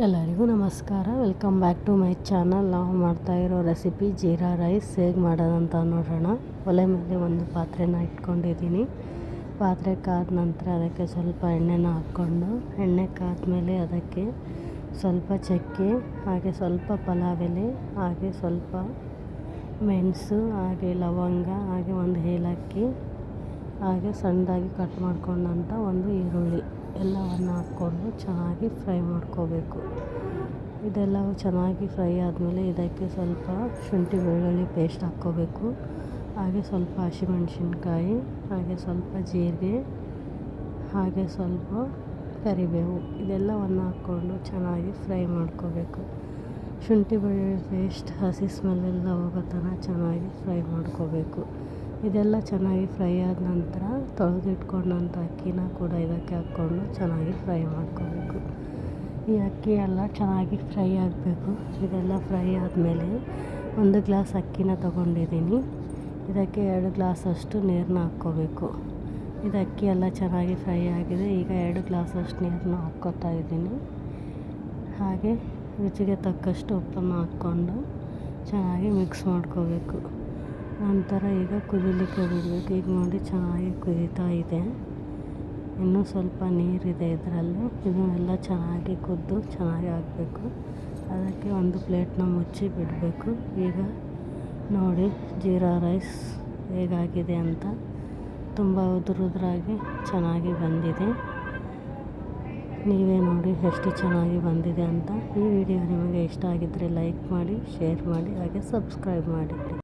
ಎಲ್ಲರಿಗೂ ನಮಸ್ಕಾರ. Welcome back to my channel ನಾವು ಮಾಡ್ತಾ ಇರೋ ರೆಸಿಪಿ ಜೀರಾ ರೈಸ್ ಹೇಗೆ ಮಾಡೋದಂತ ನೋಡೋಣ. ಒಲೆ ಮೇಲೆ ಒಂದು ಪಾತ್ರೆನ ಇಟ್ಕೊಂಡಿದ್ದೀನಿ. ಪಾತ್ರೆ ಕಾದ ನಂತರ ಅದಕ್ಕೆ ಸ್ವಲ್ಪ ಎಣ್ಣೆನ ಹಾಕ್ಕೊಂಡು, ಎಣ್ಣೆ ಕಾದ್ಮೇಲೆ ಅದಕ್ಕೆ ಸ್ವಲ್ಪ ಚಕ್ಕೆ, ಹಾಗೆ ಸ್ವಲ್ಪ ಪಲಾವ್ ಎಲೆ ಹಾಗೆ ಸ್ವಲ್ಪ ಮೆಣಸು, ಹಾಗೆ ಲವಂಗ, ಹಾಗೆ ಒಂದು ಏಲಕ್ಕಿ ಹಾಗೆ ಸಣ್ಣದಾಗಿ ಕಟ್ ಮಾಡ್ಕೊಂಡಂಥ ಒಂದು ಈರುಳ್ಳಿ ಎಲ್ಲವನ್ನು ಹಾಕ್ಕೊಂಡು ಚೆನ್ನಾಗಿ ಫ್ರೈ ಮಾಡ್ಕೋಬೇಕು. ಇದೆಲ್ಲವೂ ಚೆನ್ನಾಗಿ ಫ್ರೈ ಆದಮೇಲೆ ಇದಕ್ಕೆ ಸ್ವಲ್ಪ ಶುಂಠಿ ಬೆಳ್ಳುಳ್ಳಿ ಪೇಸ್ಟ್ ಹಾಕ್ಕೋಬೇಕು. ಹಾಗೆ ಸ್ವಲ್ಪ ಹಸಿಮೆಣ್ಸಿನ್ಕಾಯಿ, ಹಾಗೆ ಸ್ವಲ್ಪ ಜೀರಿಗೆ, ಹಾಗೆ ಸ್ವಲ್ಪ ಕರಿಬೇವು ಇದೆಲ್ಲವನ್ನು ಹಾಕ್ಕೊಂಡು ಚೆನ್ನಾಗಿ ಫ್ರೈ ಮಾಡ್ಕೋಬೇಕು. ಶುಂಠಿ ಬೆಳ್ಳುಳ್ಳಿ ಪೇಸ್ಟ್ ಹಸಿ ಸ್ಮೆಲ್ಲೆಲ್ಲ ಹೋಗೋ ಥರ ಚೆನ್ನಾಗಿ ಫ್ರೈ ಮಾಡ್ಕೋಬೇಕು. ಇದೆಲ್ಲ ಚೆನ್ನಾಗಿ ಫ್ರೈ ಆದ ನಂತರ ತೊಳೆದಿಟ್ಕೊಂಡಂಥ ಅಕ್ಕಿನ ಕೂಡ ಇದಕ್ಕೆ ಹಾಕ್ಕೊಂಡು ಚೆನ್ನಾಗಿ ಫ್ರೈ ಮಾಡ್ಕೋಬೇಕು. ಈ ಅಕ್ಕಿ ಎಲ್ಲ ಚೆನ್ನಾಗಿ ಫ್ರೈ ಆಗಬೇಕು. ಇದೆಲ್ಲ ಫ್ರೈ ಆದಮೇಲೆ ಒಂದು ಗ್ಲಾಸ್ ಅಕ್ಕಿನ ತೊಗೊಂಡಿದ್ದೀನಿ. ಇದಕ್ಕೆ ಎರಡು ಗ್ಲಾಸಷ್ಟು ನೀರನ್ನ ಹಾಕ್ಕೋಬೇಕು. ಇದು ಅಕ್ಕಿ ಎಲ್ಲ ಚೆನ್ನಾಗಿ ಫ್ರೈ ಆಗಿದೆ. ಈಗ ಎರಡು ಗ್ಲಾಸಷ್ಟು ನೀರನ್ನ ಹಾಕ್ಕೋತಾ ಇದ್ದೀನಿ. ಹಾಗೆ ರುಚಿಗೆ ತಕ್ಕಷ್ಟು ಉಪ್ಪನ್ನು ಹಾಕ್ಕೊಂಡು ಚೆನ್ನಾಗಿ ಮಿಕ್ಸ್ ಮಾಡ್ಕೋಬೇಕು. ನಂತರ ಈಗ ಕುದಿಲಿಕ್ಕೆ ಬಿಡಬೇಕು ಈಗ ನೋಡಿ ಚೆನ್ನಾಗಿ ಕುದೀತಾ ಇದೆ. ಇನ್ನೂ ಸ್ವಲ್ಪ ನೀರಿದೆ ಇದರಲ್ಲಿ. ಇದನ್ನೆಲ್ಲ ಚೆನ್ನಾಗಿ ಕುದ್ದು ಚೆನ್ನಾಗಿ ಆಗಬೇಕು. ಅದಕ್ಕೆ ಒಂದು ಪ್ಲೇಟ್ನ ಮುಚ್ಚಿ ಬಿಡಬೇಕು. ಈಗ ನೋಡಿ ಜೀರಾ ರೈಸ್ ಹೇಗಾಗಿದೆ ಅಂತ. ತುಂಬ ಉದುರುದ್ರಾಗಿ ಚೆನ್ನಾಗಿ ಬಂದಿದೆ. ನೀವೇ ನೋಡಿ ಎಷ್ಟು ಚೆನ್ನಾಗಿ ಬಂದಿದೆ ಅಂತ. ಈ ವಿಡಿಯೋ ನಿಮಗೆ ಇಷ್ಟ ಆಗಿದ್ದರೆ ಲೈಕ್ ಮಾಡಿ, ಶೇರ್ ಮಾಡಿ, ಹಾಗೆ ಸಬ್ಸ್ಕ್ರೈಬ್ ಮಾಡಿ.